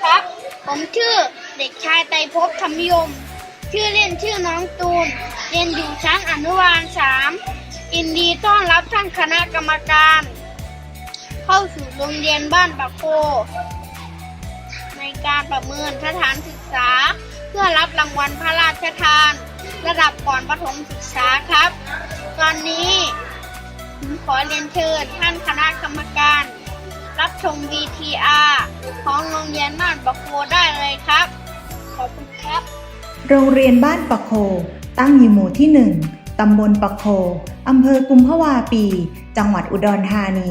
ครับ ผมชื่อเด็กชายไตรภพธรรมยม ชื่อเล่นชื่อน้องตูน เรียนอยู่ชั้นอนุบาลสามยินดีต้อนรับท่านคณะกรรมการ เข้าสู่โรงเรียนบ้านปะโค ในการประเมินสถานศึกษา เพื่อรับรางวัลพระราชทาน ระดับก่อนประถมศึกษาครับ ตอนนี้ผมขอเรียนเชิญท่านคณะกรรมการ รับชม VTR ของโรงเรียนบ้านปะโคได้เลยครับ ขอบคุณครับ โรงเรียนบ้านปะโค ตั้งอยู่หมู่ที่ 1 ตำบลปะโค อำเภอกุมภาวาปี จังหวัดอุดรธานี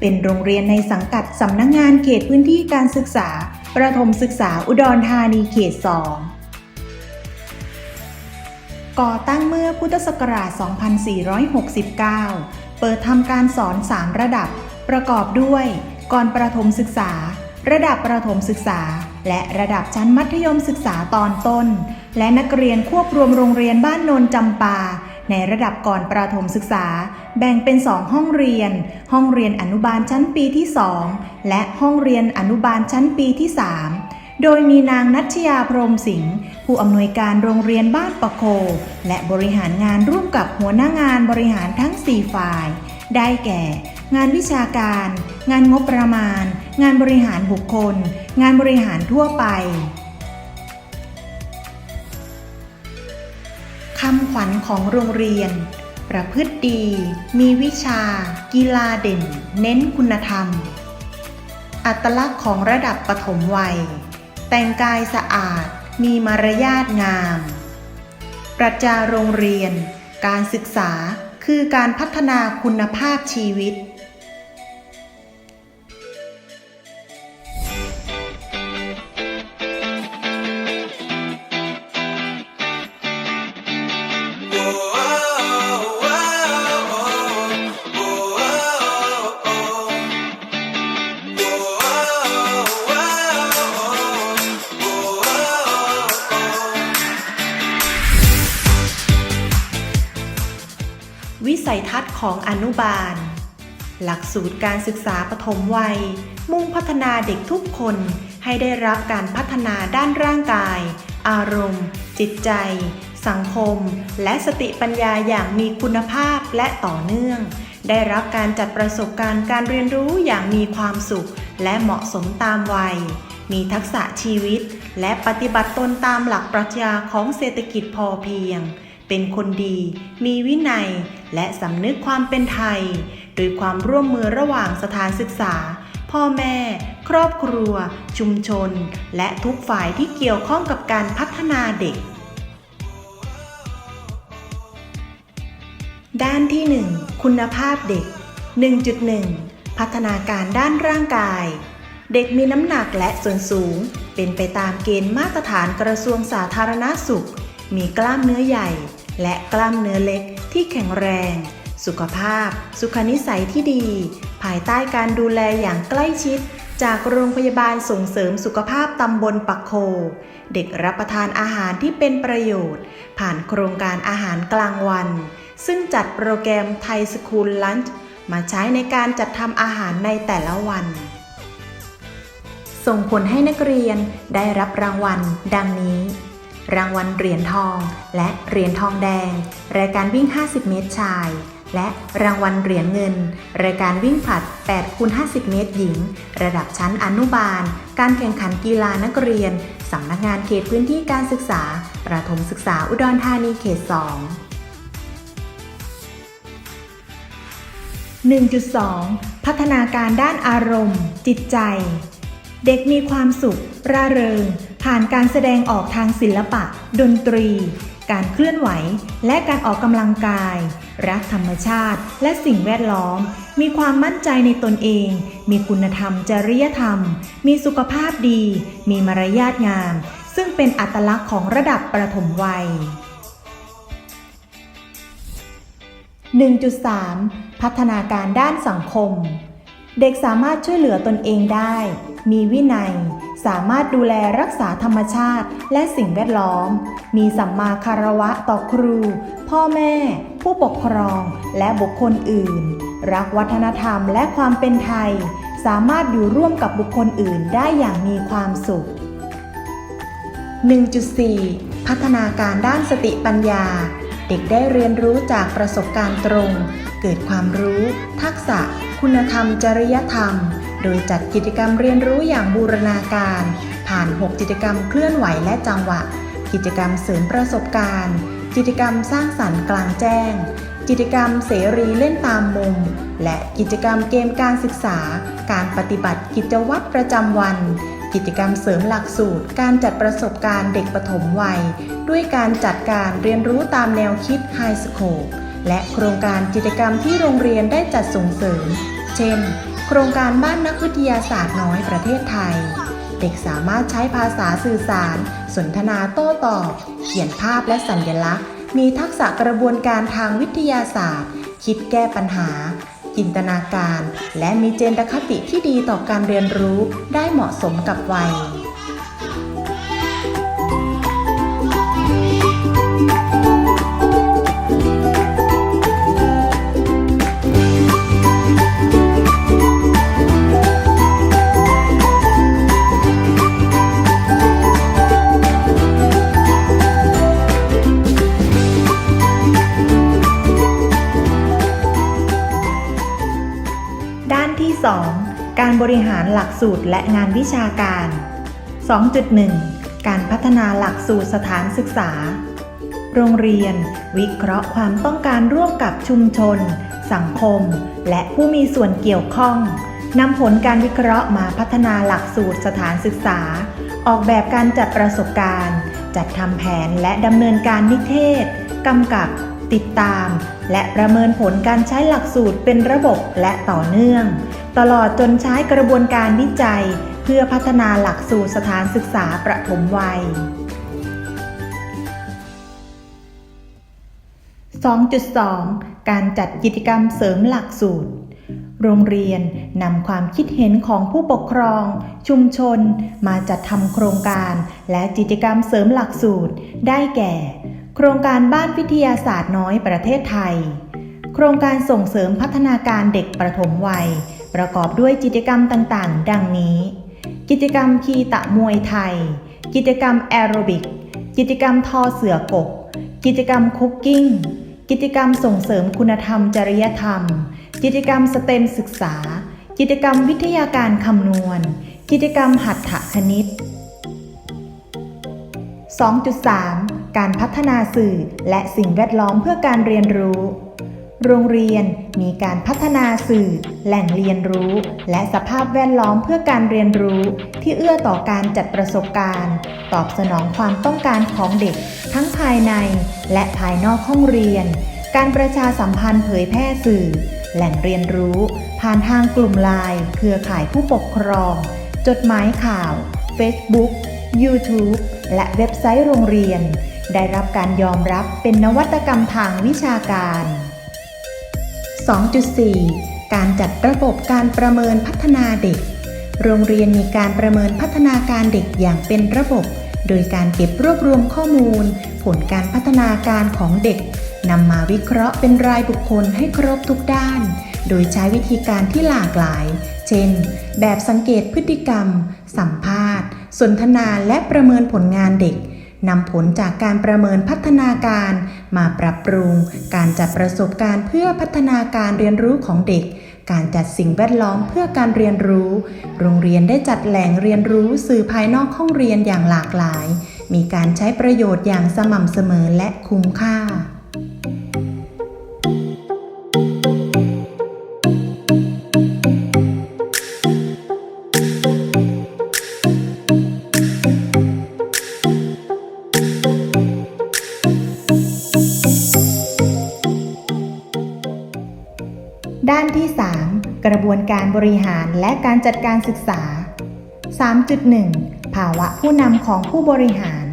เป็นโรงเรียนในสังกัดสำนักงงานเขตพื้นที่การศึกษา ประถมศึกษาอุดรธานีเขต 2ก่อตั้งเมื่อพุทธศักราช 2469 เปิดทำการสอน 3 ระดับ ประกอบด้วย ก่อนประถมศึกษา ระดับประถมศึกษา และระดับชั้นมัธยมศึกษาตอนต้น และนักเรียนควบรวมโรงเรียนบ้านโนนจำปา ในระดับก่อนประถมศึกษา แบ่งเป็น2ห้องเรียน ห้องเรียนอนุบาลชั้นปีที่ 2 และห้องเรียนอนุบาลชั้นปีที่ 3โดยมีนางนัชยาพรมสิงห์ผู้อำนวยการโรงเรียนบ้านปะโค และบริหารงานร่วมกับหัวหน้างานบริหารทั้ง 4 ฝ่าย ได้แก่ งานวิชาการ งานงบประมาณ งานบริหารบุคคล งานบริหารทั่วไปคำขวัญของโรงเรียน ประพฤติดี มีวิชา กีฬาเด่น เน้นคุณธรรม อัตลักษณ์ของระดับปฐมวัย แต่งกายสะอาด มีมารยาทงาม ปรัชญาโรงเรียน การศึกษาคือการพัฒนาคุณภาพชีวิต ของอนุบาล หลักสูตรการศึกษาปฐมวัย มุ่งพัฒนาเด็กทุกคนให้ได้รับการพัฒนาด้านร่างกาย อารมณ์ จิตใจ สังคม และสติปัญญาอย่างมีคุณภาพและต่อเนื่อง ได้รับการจัดประสบการณ์การเรียนรู้อย่างมีความสุข และเหมาะสมตามวัย มีทักษะชีวิต และปฏิบัติตนตามหลักปรัชญาของเศรษฐกิจพอเพียง เป็นคนดี มีวินัย และสำนึกความเป็นไทย โดยความร่วมมือระหว่างสถานศึกษา พ่อแม่ ครอบครัว ชุมชน และทุกฝ่ายที่เกี่ยวข้องกับการพัฒนาเด็ก ด้านที่ 1 คุณภาพเด็ก 1.1 พัฒนาการด้านร่างกาย เด็กมีน้ำหนักและส่วนสูง เป็นไปตามเกณฑ์มาตรฐานกระทรวงสาธารณาสุขมีกล้ามเนื้อใหญ่ และกล้ามเนื้อเล็กที่แข็งแรง สุขภาพ สุขนิสัยที่ดี ภายใต้การดูแลอย่างใกล้ชิด จากโรงพยาบาลส่งเสริมสุขภาพตำบลปักโค เด็กรับประทานอาหารที่เป็นประโยชน์ ผ่านโครงการอาหารกลางวัน ซึ่งจัดโปรแกรมไทยสคูลลันช์มาใช้ในการจัดทำอาหารในแต่ละวัน ส่งผลให้นักเรียนได้รับรางวัล ดังนี้ รางวัลเหรียญทอง และเหรียญทองแดง รายการวิ่ง 50 เมตรชาย และรางวัลเหรียญเงิน รายการวิ่งผลัด8คูณ50 เมตรหญิง ระดับชั้นอนุบาล การแข่งขันกีฬานักเรียน สำนักงานเขตพื้นที่การศึกษา ประถมศึกษาอุดรธานีเขต 2 1.2 พัฒนาการด้านอารมณ์ จิตใจ เด็กมีความสุข ร่าเริง ผ่านการแสดงออกทางศิลปะ ดนตรี การเคลื่อนไหว และการออกกำลังกาย รักธรรมชาติ และสิ่งแวดล้อม มีความมั่นใจในตนเอง มีคุณธรรมจริยธรรม มีสุขภาพดี มีมารยาทงาม ซึ่งเป็นอัตลักษณ์ของระดับประถมวัย 1.3 พัฒนาการด้านสังคม เด็กสามารถช่วยเหลือตนเองได้ มีวินัย สามารถดูแลรักษาธรรมชาติและสิ่งแวดล้อม มีสัมมาคารวะต่อครู พ่อแม่ ผู้ปกครองและบุคคลอื่น รักวัฒนธรรมและความเป็นไทย สามารถอยู่ร่วมกับบุคคลอื่นได้อย่างมีความสุข 1.4 พัฒนาการด้านสติปัญญา เด็กได้เรียนรู้จากประสบการณ์ตรง เกิดความรู้ ทักษะ คุณธรรม จริยธรรม โดยจัดกิจกรรมเรียนรู้อย่างบูรณาการ ผ่าน 6 กิจกรรมเคลื่อนไหวและจังหวะ กิจกรรมเสริมประสบการณ์ กิจกรรมสร้างสรรค์กลางแจ้ง กิจกรรมเสรีเล่นตามมุม และกิจกรรมเกมการศึกษา การปฏิบัติกิจวัตรประจำวัน กิจกรรมเสริมหลักสูตร การจัดประสบการณ์เด็กปฐมวัย ด้วยการจัดการเรียนรู้ตามแนวคิด High School และโครงการกิจกรรมที่โรงเรียนได้จัดส่งเสริม เช่น ครงการบ้านนักวิทยาศาสตร์น้อยประเทศไทย เด็กสามารถใช้ภาษาสื่อสาร สนทนาโต้ตอบ เขียนภาพและสัญลักษณ์ มีทักษะกระบวนการทางวิทยาศาสตร์ คิดแก้ปัญหา จินตนาการ และมีเจนตคติที่ดีต่อการเรียนรู้ได้เหมาะสมกับวัย ด้านที่ 2 การบริหารหลักสูตรและงานวิชาการ 2.1 การพัฒนาหลักสูตรสถานศึกษา โรงเรียน วิเคราะห์ความต้องการร่วมกับชุมชน สังคม และผู้มีส่วนเกี่ยวข้องนำผลการวิเคราะห์มาพัฒนาหลักสูตรสถานศึกษา ออกแบบการจัดประสบการณ์ จัดทำแผนและดำเนินการนิเทศกำกับ ติดตาม และประเมินผลการใช้หลักสูตรเป็นระบบและต่อเนื่อง ตลอดจนใช้กระบวนการวิจัย เพื่อพัฒนาหลักสูตรสถานศึกษาประถมวัย 2.2 การจัดกิจกรรมเสริมหลักสูตรโรงเรียนนำความคิดเห็นของผู้ปกครอง ชุมชน มาจัดทำโครงการ และกิจกรรมเสริมหลักสูตร ได้แก่ ครงการบ้านวิทยาศาสตร์น้อยประเทศไทย โครงการส่งเสริมพัฒนาการเด็กประถมวัย ประกอบด้วยกิจกรรมต่างๆ ดังนี้ กิจกรรมคีตะมวยไทย กิจกรรมแอโรบิก กิจกรรมทอเสือกก กิจกรรมคุกกิ้ง กิจกรรมส่งเสริมคุณธรรมจริยธรรม กิจกรรมสเต็มศึกษา กิจกรรมวิทยาการคำนวณ กิจกรรมหัตถคณิต 2.3 การพัฒนาสื่อและสิ่งแวดล้อมเพื่อการเรียนรู้ โรงเรียนมีการพัฒนาสื่อ แหล่งเรียนรู้ และสภาพแวดล้อมเพื่อการเรียนรู้ ที่เอื้อต่อการจัดประสบการณ์ ตอบสนองความต้องการของเด็ก ทั้งภายในและภายนอกห้องเรียน การประชาสัมพันธ์เผยแพร่สื่อ แหล่งเรียนรู้ ผ่านทางกลุ่มไลน์เครือข่ายผู้ปกครอง จดหมายข่าว Facebook YouTube และเว็บไซต์โรงเรียน ได้รับการยอมรับเป็นนวัตกรรมทางวิชาการ 2.4 การจัดระบบการประเมินพัฒนาเด็ก โรงเรียนมีการประเมินพัฒนาการเด็กอย่างเป็นระบบ โดยการเก็บรวบรวมข้อมูล ผลการพัฒนาการของเด็กนำมาวิเคราะห์เป็นรายบุคคลให้ครบทุกด้าน โดยใช้วิธีการที่หลากหลาย เช่น แบบสังเกตพฤติกรรม สัมภาษณ์ สนทนาและประเมินผลงานเด็ก นำผลจากการประเมินพัฒนาการมาปรับปรุง การจัดประสบการณ์เพื่อพัฒนาการเรียนรู้ของเด็ก การจัดสิ่งแวดล้อมเพื่อการเรียนรู้ โรงเรียนได้จัดแหล่งเรียนรู้สื่อภายนอกห้องเรียนอย่างหลากหลาย มีการใช้ประโยชน์อย่างสม่ำเสมอและคุ้มค่า กระบวนการบริหารและการจัดการศึกษา 3.1 ภาวะผู้นำของผู้บริหาร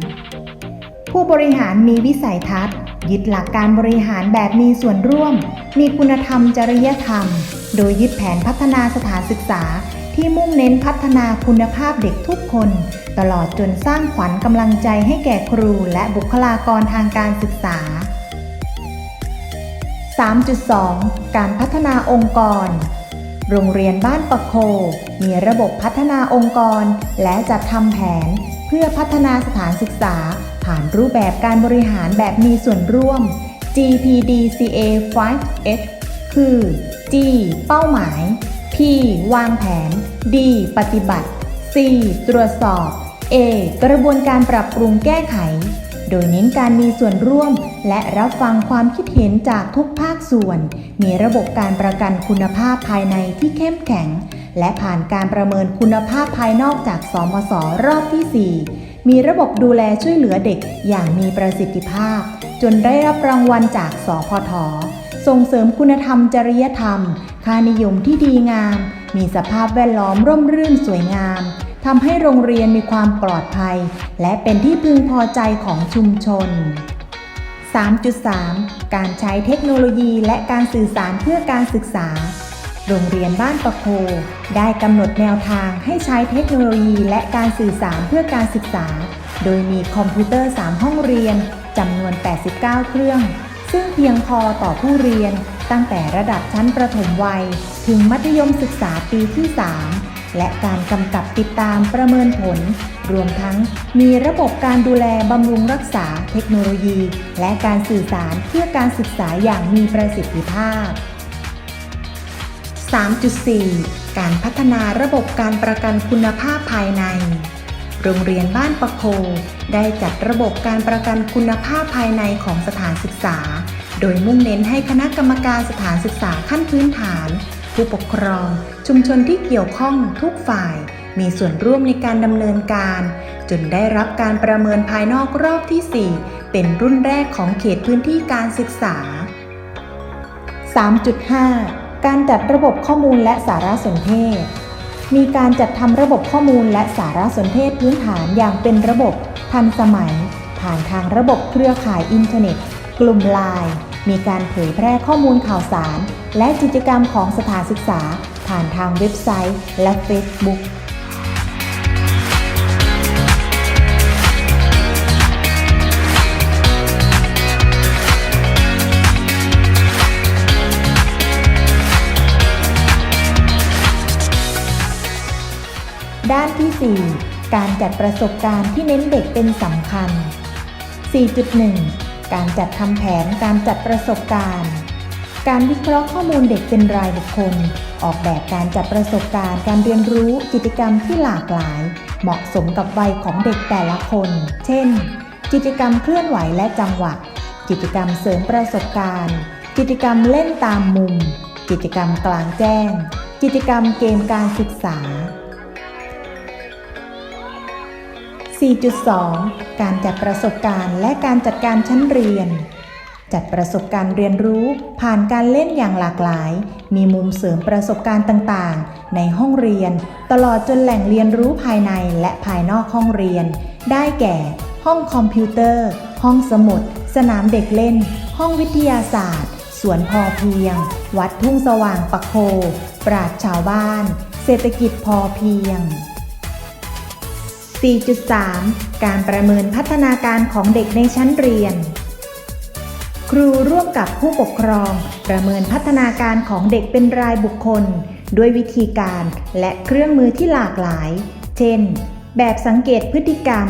ผู้บริหารมีวิสัยทัศน์ ยึดหลักการบริหารแบบมีส่วนร่วม มีคุณธรรมจริยธรรม โดยยึดแผนพัฒนาสถานศึกษาที่มุ่งเน้นพัฒนาคุณภาพเด็กทุกคน ตลอดจนสร้างขวัญกำลังใจให้แก่ครูและบุคลากรทางการศึกษา 3.2 การพัฒนาองค์กร โรงเรียนบ้านปะโค มีระบบพัฒนาองค์กร และจัดทำแผน เพื่อพัฒนาสถานศึกษา ผ่านรูปแบบการบริหารแบบมีส่วนร่วม GPDCA 5H คือ G เป้าหมาย P วางแผน D ปฏิบัติ C ตรวจสอบ A กระบวนการปรับปรุงแก้ไข โดยเน้นการมีส่วนร่วม และรับฟังความคิดเห็นจากทุกภาคส่วน มีระบบการประกันคุณภาพภายในที่เข้มแข็ง และผ่านการประเมินคุณภาพภายนอกจากสมสรอบที่ 4 มีระบบดูแลช่วยเหลือเด็กอย่างมีประสิทธิภาพ จนได้รับรางวัลจากสพทส่งเสริมคุณธรรมจริยธรรม ค่านิยมที่ดีงาม มีสภาพแวดล้อมร่มรื่นสวยงาม ทำให้โรงเรียนมีความปลอดภัย และเป็นที่พึงพอใจของชุมชน 3.3 การใช้เทคโนโลยีและการสื่อสารเพื่อการศึกษา โรงเรียนบ้านปะโค ได้กำหนดแนวทางให้ใช้เทคโนโลยีและการสื่อสารเพื่อการศึกษา โดยมีคอมพิวเตอร์ 3 ห้องเรียนจำนวน 89 เครื่อง ซึ่งเพียงพอต่อผู้เรียนตั้งแต่ระดับชั้นประถมวัย ถึงมัธยมศึกษาปีที่ 3 และการกำกับติดตามประเมินผล รวมทั้งมีระบบการดูแลบำรุงรักษาเทคโนโลยี และการสื่อสารเพื่อการศึกษาอย่างมีประสิทธิภาพ 3.4 การพัฒนาระบบการประกันคุณภาพภายใน โรงเรียนบ้านปะโค ได้จัดระบบการประกันคุณภาพภายในของสถานศึกษา โดยมุ่งเน้นให้คณะกรรมการสถานศึกษาขั้นพื้นฐาน ผู้ปกครอง ชุมชนที่เกี่ยวข้องทุกฝ่าย มีส่วนร่วมในการดำเนินการ จนได้รับการประเมินภายนอกรอบที่ 4 เป็นรุ่นแรกของเขตพื้นที่การศึกษา 3.5 การจัดระบบข้อมูลและสารสนเทศ มีการจัดทำระบบข้อมูลและสารสนเทศพื้นฐานอย่างเป็นระบบทันสมัย ผ่านทางระบบเครือข่ายอินเทอร์เน็ต กลุ่มไลน์ มีการเผยแพร่ข้อมูลข่าวสาร และกิจกรรมของสถานศึกษา ผ่านทางเว็บไซต์ และ Facebook ด้านที่ 4 การจัดประสบการณ์ที่เน้นเด็กเป็นสำคัญ 4.1 การจัดทำแผนการจัดประสบการณ์ การวิเคราะห์ข้อมูลเด็กเป็นรายบุคคล ออกแบบการจัดประสบการณ์การเรียนรู้กิจกรรมที่หลากหลาย เหมาะสมกับวัยของเด็กแต่ละคน เช่น กิจกรรมเคลื่อนไหวและจังหวะ กิจกรรมเสริมประสบการณ์ กิจกรรมเล่นตามมุม กิจกรรมกลางแจ้ง กิจกรรมเกมการศึกษา 4.2 การจัดประสบการณ์และการจัดการชั้นเรียน จัดประสบการณ์เรียนรู้ผ่านการเล่นอย่างหลากหลาย มีมุมเสริมประสบการณ์ต่างๆ ในห้องเรียน ตลอดจนแหล่งเรียนรู้ภายในและภายนอกห้องเรียน ได้แก่ ห้องคอมพิวเตอร์ ห้องสมุด สนามเด็กเล่น ห้องวิทยาศาสตร์ สวนพอเพียง วัดทุ่งสว่างปะโค ปราดชาวบ้าน เศรษฐกิจพอเพียง 4.3 การประเมินพัฒนาการของเด็กในชั้นเรียน ครูร่วมกับผู้ปกครอง ประเมินพัฒนาการของเด็กเป็นรายบุคคล ด้วยวิธีการและเครื่องมือที่หลากหลาย เช่น แบบสังเกตพฤติกรรม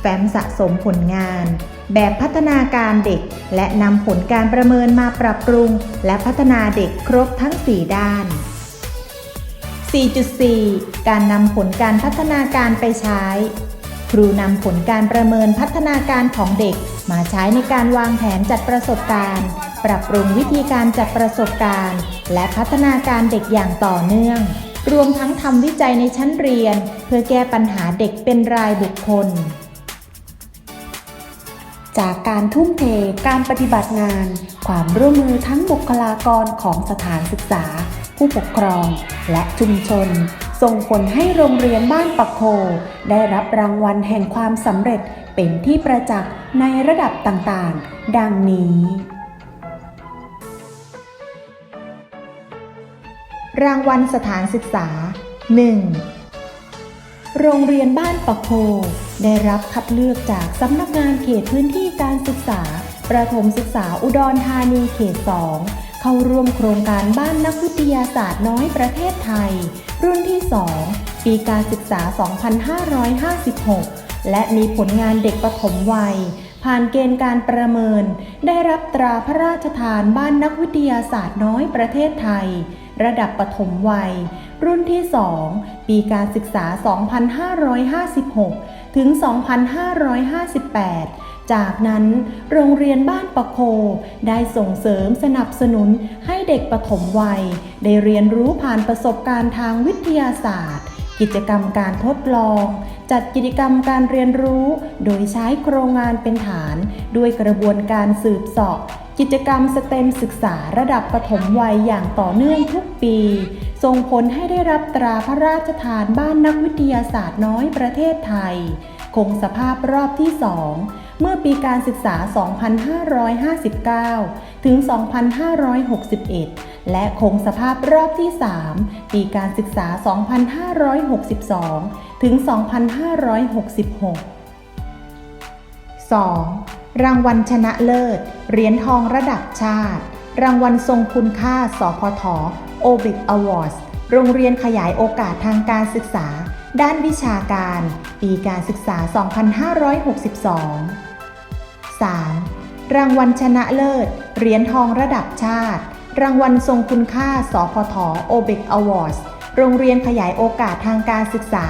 แฟ้มสะสมผลงาน แบบพัฒนาการเด็ก และนำผลการประเมินมาปรับปรุง และพัฒนาเด็กครบทั้ง 4 ด้าน 4.4 การนำผลการพัฒนาการไปใช้ ครูนำผลการประเมินพัฒนาการของเด็ก มาใช้ในการวางแผนจัดประสบการณ์ ปรับปรุงวิธีการจัดประสบการณ์ และพัฒนาการเด็กอย่างต่อเนื่อง รวมทั้งทำวิจัยในชั้นเรียน เพื่อแก้ปัญหาเด็กเป็นรายบุคคล จากการทุ่มเทการปฏิบัติงาน ความร่วมมือทั้งบุคลากรของสถานศึกษา ผู้ปกครอง และชุมชน ส่งผลให้โรงเรียนบ้านปะโค ได้รับรางวัลแห่งความสำเร็จเป็นที่ประจักษ์ในระดับต่างๆ ดังนี้ รางวัลสถานศึกษา 1. โรงเรียนบ้านปะโค ได้รับคัดเลือกจากสำนักงานเขตพื้นที่การศึกษา ประถมศึกษาอุดรธานีเขต 2 เข้าร่วมโครงการบ้านนักวิทยาศาสตร์น้อยประเทศไทย รุ่นที่ 2 ปีการศึกษา 2556 และมีผลงานเด็กปฐมวัย ผ่านเกณฑ์การประเมิน ได้รับตราพระราชทานบ้านนักวิทยาศาสตร์น้อยประเทศไทย ระดับปฐมวัย รุ่นที่ 2 ปีการศึกษา 2556 ถึง 2558 จากนั้นโรงเรียนบ้านปะโค ได้ส่งเสริมสนับสนุนให้เด็กปฐมวัย ได้เรียนรู้ผ่านประสบการณ์ทางวิทยาศาสตร์ กิจกรรมการทดลอง จัดกิจกรรมการเรียนรู้ โดยใช้โครงงานเป็นฐาน ด้วยกระบวนการสืบสาะกิจกรรมสเต็มศึกษาระดับปฐมวัยอย่างต่อเนื่องทุกปีส่งผลให้ได้รับตราพระราชทานบ้านนักวิทยาศาสตร์น้อยประเทศไทย คงสภาพรอบที่2 เมื่อปีการศึกษา 2559 ถึง 2561 และคงสภาพรอบที่ 3 ปีการศึกษา 2562 ถึง 2566 2. รางวัลชนะเลิศ เหรียญทองระดับชาติ รางวัลทรงคุณค่า สพทโอบิ a อวอร์ s โรงเรียนขยายโอกาสทางการศึกษา ด้านวิชาการ ปีการศึกษา 2562 3. รางวัลชนะเลิศ เหรียญทองระดับชาติ รางวัลทรงคุณค่า สพทโอเบกอวอร์ s โรงเรียนขยายโอกาสทางการศึกษา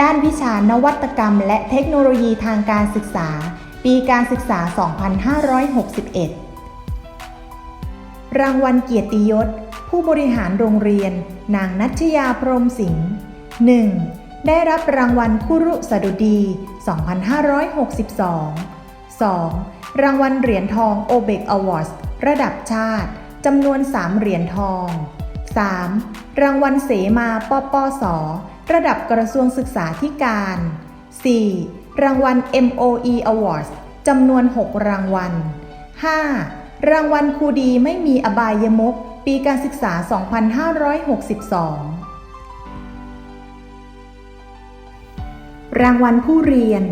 ด้านวิชานวัตกรรม และเทคโนโลยีทางการศึกษา ปีการศึกษา 2561 รางวัลเกียรติยศ ผู้บริหารโรงเรียน นางนัชยาพรมสิงห์ 1. ได้รับรางวัลคุรุสดุดี 2562 2. รางวัลเหรียญทองโอเบกอวอร์ s ระดับชาติจำนวน 3 เหรียญทอง 3. รางวัลเสมาปปส ระดับกระทรวงศึกษาธิการ 4. รางวัล MOE Awards จำนวน 6 รางวัล 5. รางวัลครูดีไม่มีอบายมุกปีการศึกษา 2562 รางวัลผู้เรียน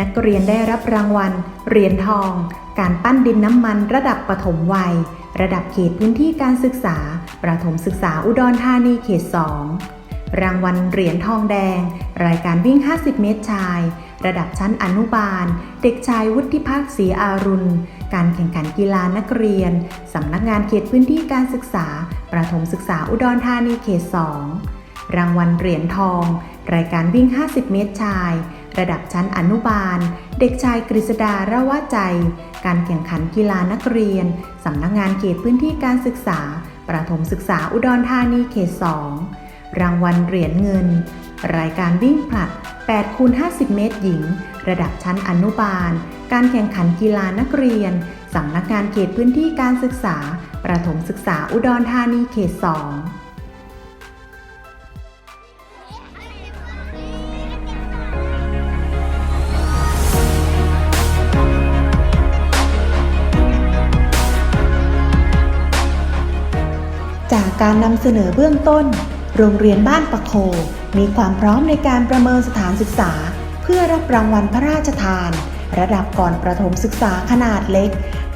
นักเรียนได้รับรางวัล เหรียญทอง การปั้นดินน้ำมันระดับปฐมวัย ระดับเขตพื้นที่การศึกษา ประถมศึกษาอุดรธานีเขต 2 รางวัลเหรียญทองแดง รายการวิ่ง 50 เมตรชาย ระดับชั้นอนุบาล เด็กชายวุฒิภาคศรีอารุณ การแข่งขันกีฬานักเรียน สำนักงานเขตพื้นที่การศึกษา ประถมศึกษาอุดรธานีเขต 2 รางวัลเหรียญทอง รายการวิ่ง 50 เมตรชาย ระดับชั้นอนุบาล เด็กชายกฤษดาระวะใจ การแข่งขันกีฬานักเรียน สำนักงานเขตพื้นที่การศึกษา ประถมศึกษาอุดรธานีเขต 2 รางวัลเหรียญเงิน รายการวิ่งผลัด8คูณ50 เมตรหญิง ระดับชั้นอนุบาล การแข่งขันกีฬานักเรียน สำนักงานเขตพื้นที่การศึกษา ประถมศึกษาอุดรธานีเขต 2 การนำเสนอเบื้องต้น โรงเรียนบ้านปะโค มีความพร้อมในการประเมินสถานศึกษา เพื่อรับรางวัลพระราชทาน ระดับก่อนประถมศึกษาขนาดเล็ก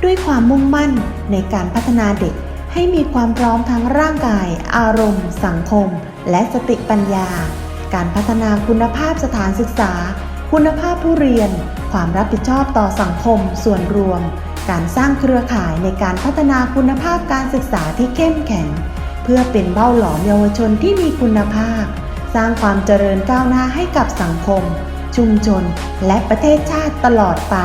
ด้วยความมุ่งมั่นในการพัฒนาเด็ก ให้มีความพร้อมทั้งร่างกาย อารมณ์ สังคม และสติปัญญา การพัฒนาคุณภาพสถานศึกษา คุณภาพผู้เรียน ความรับผิดชอบต่อสังคมส่วนรวมการสร้างเครือข่ายในการพัฒนาคุณภาพการศึกษาที่เข้มแข็ง เพื่อเป็นเบ้าหลอมเยาวชนที่มีคุณภาพ สร้างความเจริญก้าวหน้าให้กับสังคม ชุมชน และประเทศชาติตลอดไป